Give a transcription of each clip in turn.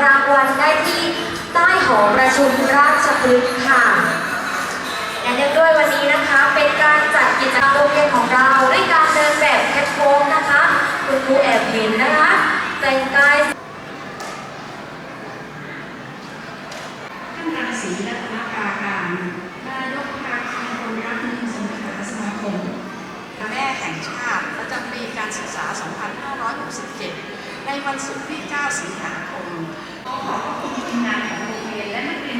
รางวัลได้ที่ใต้หอประชุมราชพฤกษ์ค่ะและเนื่องด้วยวันนี้นะคะเป็นการจัดกิจกรรมโรงเรียนของเราด้วยการเดินแบบแคทโอล์นะคะ คุณครูแอบเห็นนะคะแต่งกาย ในวันศุกร์ที่ 9 สิงหาคมขอขอบคุณทีมงานของโรงเรียนและนักเรียน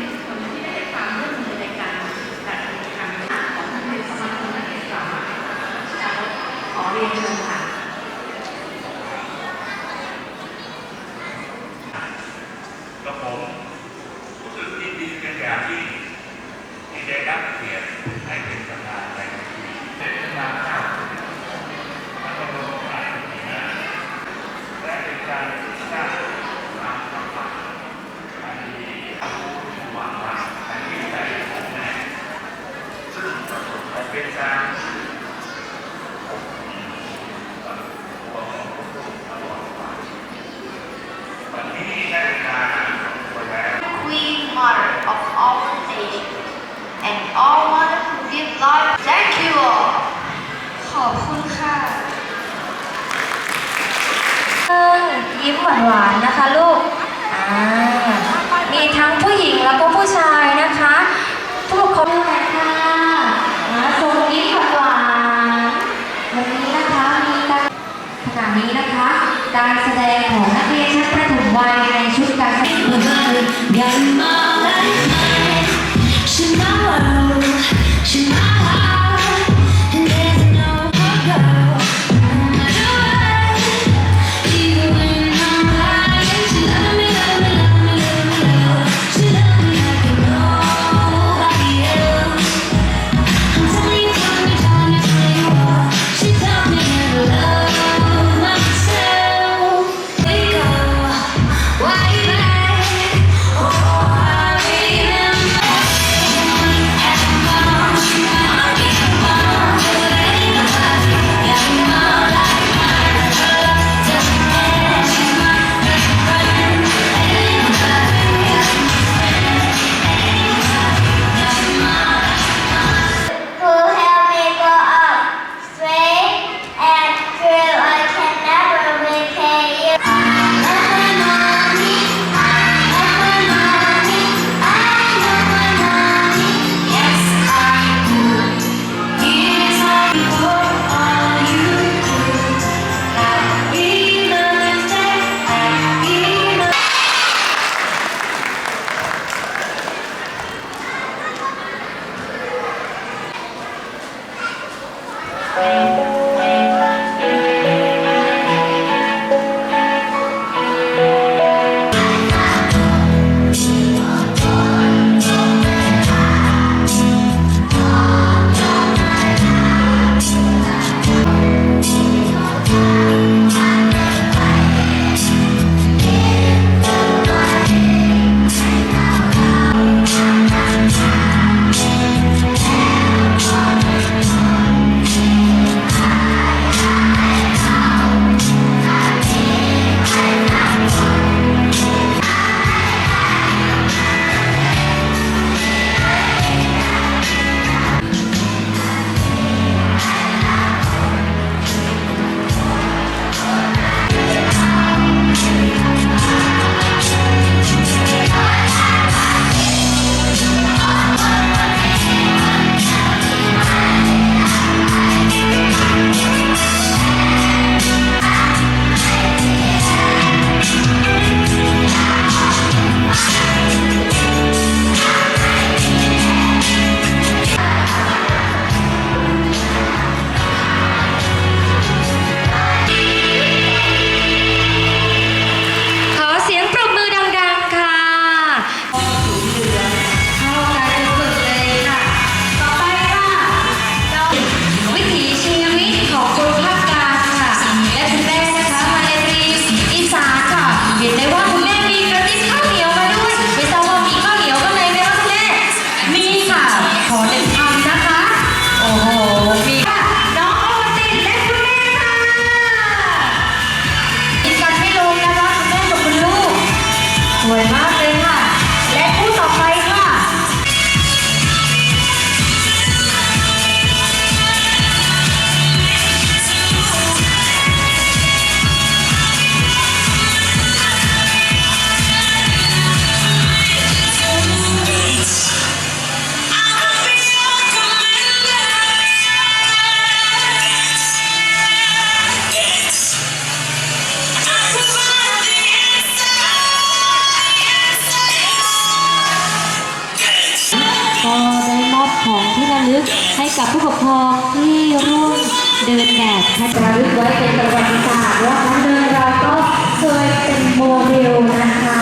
ของที่ระลึกให้กับผู้ปกครองที่ร่วมเดินแบบคัดระลึกไว้เป็นประวัติศาสตร์ว่าครั้งหนึ่งเราก็เคยเป็นโมเดลนะคะ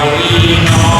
อเรียนเชิญผู้ในวยการโรง